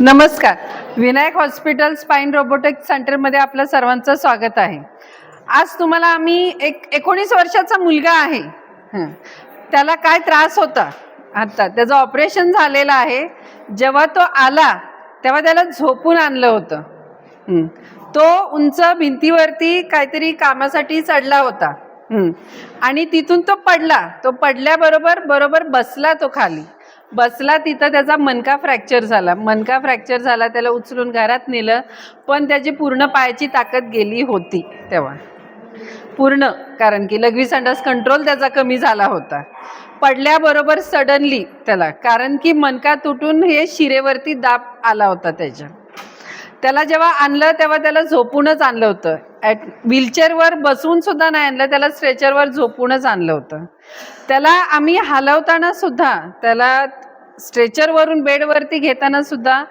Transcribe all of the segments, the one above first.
नमस्कार. Vinayak hospital spine robotic सेंटरमध्ये आपलं सर्वांचं स्वागत आहे. आज तुम्हाला आम्ही एक एकोणीस वर्षाचा मुलगा आहे. त्याला काय त्रास होता? आता त्याचं ऑपरेशन झालेलं आहे. जेव्हा तो आला तेव्हा त्याला झोपून आणलं होतं. तो उंच भिंतीवरती काहीतरी कामासाठी चढला होता. आणि तिथून तो पडला. तो पडल्याबरोबर बरोबर बसला तो खाली. बसला तिथं त्याचा मनका फ्रॅक्चर झाला. मनका फ्रॅक्चर झाला त्याला उचलून घरात नेलं पण त्याची पूर्ण पायाची ताकद गेली होती तेव्हा. पूर्ण कारण की लघवी संडास कंट्रोल त्याचा कमी झाला होता. पडल्याबरोबर सडनली त्याला कारण की मनका तुटून हे शिरेवरती दाब आला होता त्याच्या. त्याला जेव्हा आणलं तेव्हा त्याला झोपूनच आणलं होतं. ॲट व्हीलचेअरवर बसून सुद्धा नाही आणलं त्याला स्ट्रेचरवर झोपूनच आणलं होतं. त्याला आम्ही हलवताना सुद्धा त्याला स्ट्रेचरवरून बेडवरती घेताना सुद्धा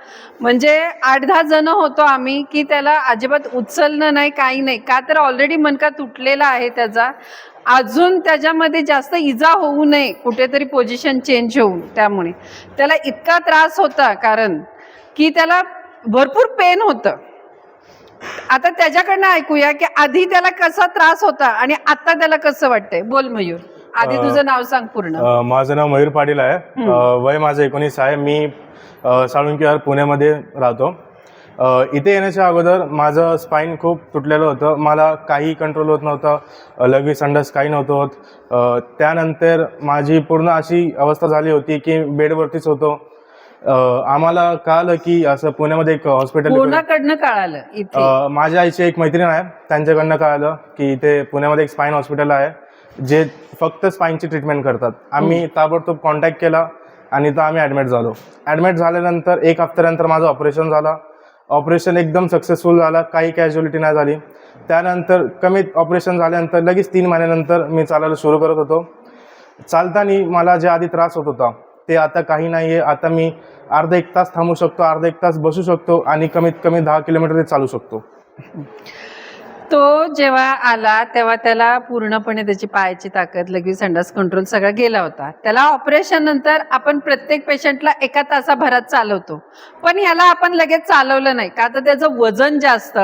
म्हणजे आठ दहा जण होतो आम्ही की त्याला अजिबात उचलणं नाही काही नाही. का तर ऑलरेडी मनका तुटलेला आहे त्याचा. अजून त्याच्यामध्ये जास्त इजा होऊ नये कुठेतरी पोझिशन चेंज होऊन त्यामुळे. त्याला इतका त्रास होता कारण की त्याला भरपूर पेन होतं. आता त्याच्याकडनं ऐकूया की आधी त्याला कसा त्रास होता आणि आता त्याला कसं वाटतंय? बोल मयूर. आधी तुझं नाव सांग पूर्ण. अ, माझं नाव मयूर पाटील आहे. अ, वय माझं एकोणीस आहे. मी अ, साळुंकी पुण्यामध्ये राहतो. अ, इथे येण्याच्या अगोदर माझं स्पाईन खूप तुटलेलं होतं. मला काही कंट्रोल होत नव्हतं. अ, लघवी संडास काही नव्हतं होत. अ, त्यानंतर माझी पूर्ण अशी अवस्था झाली होती की बेडवरतीच होतो. आम्हाला कळालं की असं पुण्यामध्ये एक हॉस्पिटल कोणाकडनं कळालं इथे. अ, माझ्या आईची एक मैत्रीण आहे त्यांच्याकडनं कळालं की इथे पुण्यामध्ये एक स्पाईन हॉस्पिटल आहे जे फक्त स्पाईनची ट्रीटमेंट करतात. आम्ही ताबडतोब कॉन्टॅक्ट केला आणि इथं आम्ही ॲडमिट झालो. ॲडमिट झाल्यानंतर एक हफ्त्यानंतर माझं ऑपरेशन झालं. ऑपरेशन एकदम सक्सेसफुल झालं काही कॅज्युअलिटी नाही झाली. त्यानंतर कमी ऑपरेशन झाल्यानंतर लगेच तीन महिन्यानंतर मी चालायला सुरू करत होतो. चालताना मला जे आधी त्रास होत होता ते आता काही नाही आहे आता मी अर्धा एक तास थांबू शकतो अर्धा एक तास बसू शकतो आणि कमीत कमी दहा किलोमीटर ते चालू शकतो. तो जेव्हा आला तेव्हा त्याला पूर्णपणे त्याची पायाची ताकद लगेच संडास कंट्रोल सगळा गेला होता. त्याला ऑपरेशन नंतर आपण प्रत्येक पेशंटला एका तासाभरात चालवतो. पण ह्याला आपण लगेच चालवलं नाही. का तर त्याचं वजन जास्त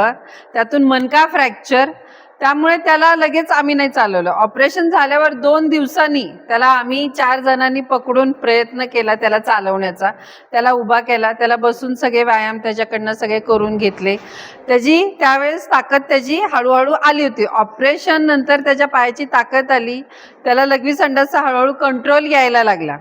त्यातून मनका फ्रॅक्चर त्यामुळे त्याला लगेच आम्ही नाही चालवलं. ऑपरेशन झाल्यावर दोन दिवसांनी त्याला आम्ही चार जणांनी पकडून प्रयत्न केला त्याला चालवण्याचा. त्याला उभा केला त्याला बसून सगळे व्यायाम त्याच्याकडनं सगळे करून घेतले. त्याची त्यावेळेस ताकद त्याची हळूहळू आली होती. ऑपरेशन नंतर त्याच्या पायाची ताकद आली. त्याला लघवी संडासचा हळूहळू कंट्रोल यायला लागला.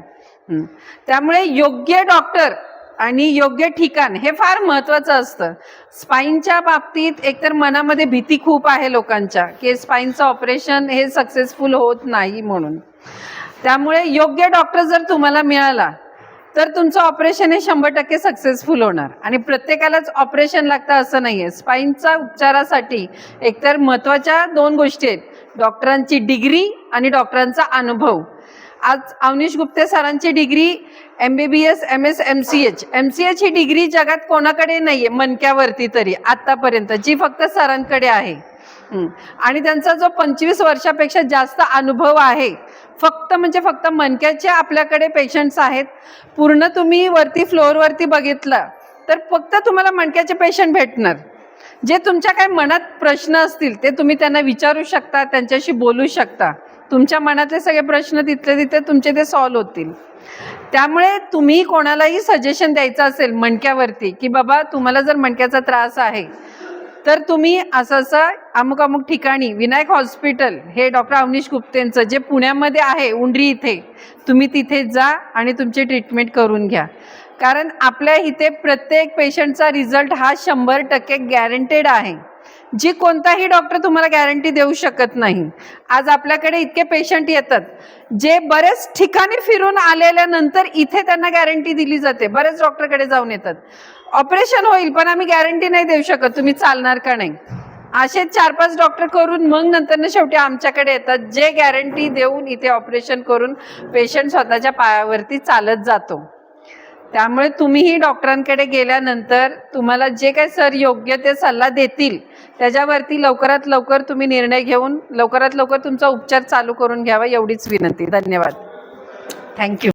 त्यामुळे योग्य डॉक्टर आणि योग्य ठिकाण हे फार महत्वाचं असतं. स्पाईनच्या बाबतीत एकतर मनामध्ये भीती खूप आहे लोकांच्या की स्पाईनचं ऑपरेशन हे सक्सेसफुल होत नाही म्हणून. त्यामुळे योग्य डॉक्टर जर तुम्हाला मिळाला तर तुमचं ऑपरेशन हे शंभर टक्के सक्सेसफुल होणार. आणि प्रत्येकालाच ऑपरेशन लागतं असं नाही आहे स्पाईनच्या उपचारासाठी एकतर महत्त्वाच्या दोन गोष्टी आहेत. डॉक्टरांची डिग्री आणि डॉक्टरांचा अनुभव. आज अवनीश गुप्ते सरांची degree M B B S M S M C H M C H ही डिग्री जगात कोणाकडे नाही आहे मनक्यावरती तरी आत्तापर्यंत जी फक्त सरांकडे आहे. आणि त्यांचा जो पंचवीस वर्षापेक्षा जास्त अनुभव आहे फक्त म्हणजे फक्त मणक्याचे आपल्याकडे पेशंट्स आहेत पूर्ण तुम्ही वरती फ्लोअरवरती बघितलं तर फक्त तुम्हाला मणक्याचे पेशंट भेटणार. जे तुमच्या काही मनात प्रश्न असतील ते तुम्ही त्यांना विचारू शकता त्यांच्याशी बोलू शकता. तुमच्या मनातले सगळे प्रश्न तिथले तिथे तुमचे ते सॉल्व्ह होतील. त्यामुळे तुम्ही कोणालाही सजेशन द्यायचं असेल मणक्यावरती की बाबा तुम्हाला जर मणक्याचा त्रास आहे तर तुम्ही असं असं अमुक अमुक ठिकाणी विनायक हॉस्पिटल हे डॉक्टर अवनीश गुप्तेंचं जे पुण्यामध्ये आहे उंडरी इथे तुम्ही तिथे जा आणि तुमची ट्रीटमेंट करून घ्या. कारण आपल्या इथे प्रत्येक पेशंटचा रिझल्ट हा शंभर टक्के गॅरंटेड आहे. जी कोणताही डॉक्टर तुम्हाला गॅरंटी देऊ शकत नाही. आज आपल्याकडे इतके पेशंट येतात. जे बरेच ठिकाणी फिरून आलेल्या नंतर इथे त्यांना गॅरंटी दिली जाते. बरेच डॉक्टरकडे जाऊन येतात. ऑपरेशन होईल पण आम्ही गॅरंटी नाही देऊ शकत. तुम्ही चालणार का नाही? असे चार पाच डॉक्टर करून मग नंतर शेवटी आमच्याकडे येतात. जे गॅरंटी देऊन इथे ऑपरेशन करून पेशंट स्वतःच्या पायावरती चालत जातो. त्यामुळे तुम्हीही डॉक्टरांकडे गेल्यानंतर तुम्हाला जे काही सर योग्य ते सल्ला देतील त्याच्यावरती लवकरात लवकर तुम्ही निर्णय घेऊन लवकरात लवकर तुमचा उपचार चालू करून घ्यावा एवढीच विनंती. धन्यवाद. थँक्यू